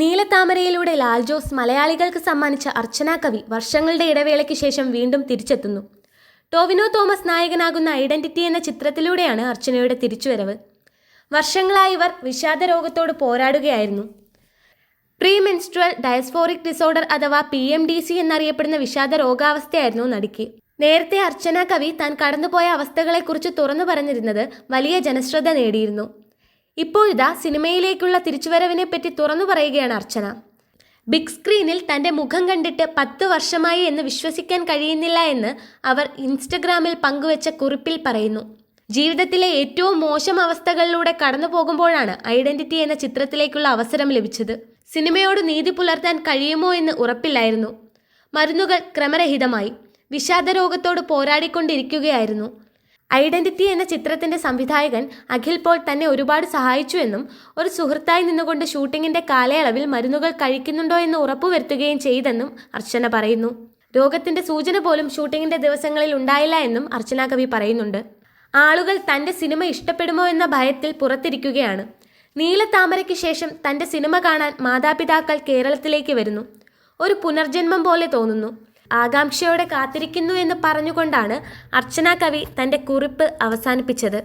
നീലത്താമരയിലൂടെ ലാൽ ജോസ് മലയാളികൾക്ക് സമ്മാനിച്ച അർച്ചന കവി വർഷങ്ങളുടെ ഇടവേളയ്ക്ക് ശേഷം വീണ്ടും തിരിച്ചെത്തുന്നു. ടോവിനോ തോമസ് നായകനാകുന്ന ഐഡന്റിറ്റി എന്ന ചിത്രത്തിലൂടെയാണ് അർച്ചനയുടെ തിരിച്ചുവരവ്. വർഷങ്ങളായി ഇവർ വിഷാദ രോഗത്തോട് പോരാടുകയായിരുന്നു. പ്രീ മെൻസ്ട്രൽ ഡയസ്ഫോറിക് ഡിസോർഡർ അഥവാ പി എം ഡി സി എന്നറിയപ്പെടുന്ന വിഷാദ രോഗാവസ്ഥയായിരുന്നു നടിക്ക്. നേരത്തെ അർച്ചന കവി താൻ കടന്നുപോയ അവസ്ഥകളെക്കുറിച്ച് തുറന്നു പറഞ്ഞിരുന്നത് വലിയ ജനശ്രദ്ധ നേടിയിരുന്നു. ഇപ്പോഴിതാ സിനിമയിലേക്കുള്ള തിരിച്ചുവരവിനെ പറ്റി തുറന്നു പറയുകയാണ് അർച്ചന. ബിഗ് സ്ക്രീനിൽ തന്റെ മുഖം കണ്ടിട്ട് പത്ത് വർഷമായി എന്ന് വിശ്വസിക്കാൻ കഴിയുന്നില്ല എന്ന് അവർ ഇൻസ്റ്റഗ്രാമിൽ പങ്കുവച്ച കുറിപ്പിൽ പറയുന്നു. ജീവിതത്തിലെ ഏറ്റവും മോശം അവസ്ഥകളിലൂടെ കടന്നു പോകുമ്പോഴാണ് ഐഡന്റിറ്റി എന്ന ചിത്രത്തിലേക്കുള്ള അവസരം ലഭിച്ചത്. സിനിമയോട് നീതി പുലർത്താൻ കഴിയുമോ എന്ന് ഉറപ്പില്ലായിരുന്നു. മരുന്നുകൾ ക്രമരഹിതമായി. വിഷാദരോഗത്തോട് പോരാടിക്കൊണ്ടിരിക്കുകയായിരുന്നു. ഐഡന്റിറ്റി എന്ന ചിത്രത്തിന്റെ സംവിധായകൻ അഖിൽ പോൾ തന്നെ ഒരുപാട് സഹായിച്ചുവെന്നും ഒരു സുഹൃത്തായി നിന്നുകൊണ്ട് ഷൂട്ടിങ്ങിന്റെ കാലയളവിൽ മരുന്നുകൾ കഴിക്കുന്നുണ്ടോ എന്ന് ഉറപ്പുവരുത്തുകയും ചെയ്തെന്നും അർച്ചന പറയുന്നു. രോഗത്തിന്റെ സൂചന പോലും ഷൂട്ടിങ്ങിന്റെ ദിവസങ്ങളിൽ ഉണ്ടായില്ല എന്നും അർച്ചന കവി പറയുന്നുണ്ട്. ആളുകൾ തന്റെ സിനിമ ഇഷ്ടപ്പെടുമോ എന്ന ഭയത്തിൽ പുറത്തിരിക്കുകയാണ്. നീലത്താമരയ്ക്ക് ശേഷം തന്റെ സിനിമ കാണാൻ മാതാപിതാക്കൾ കേരളത്തിലേക്ക് വരുന്നു. ഒരു പുനർജന്മം പോലെ തോന്നുന്നു. ആകാംക്ഷയോടെ കാത്തിരിക്കുന്നു എന്ന് പറഞ്ഞുകൊണ്ടാണ് അർച്ചന കവി തന്റെ കുറിപ്പ് അവസാനിപ്പിച്ചത്.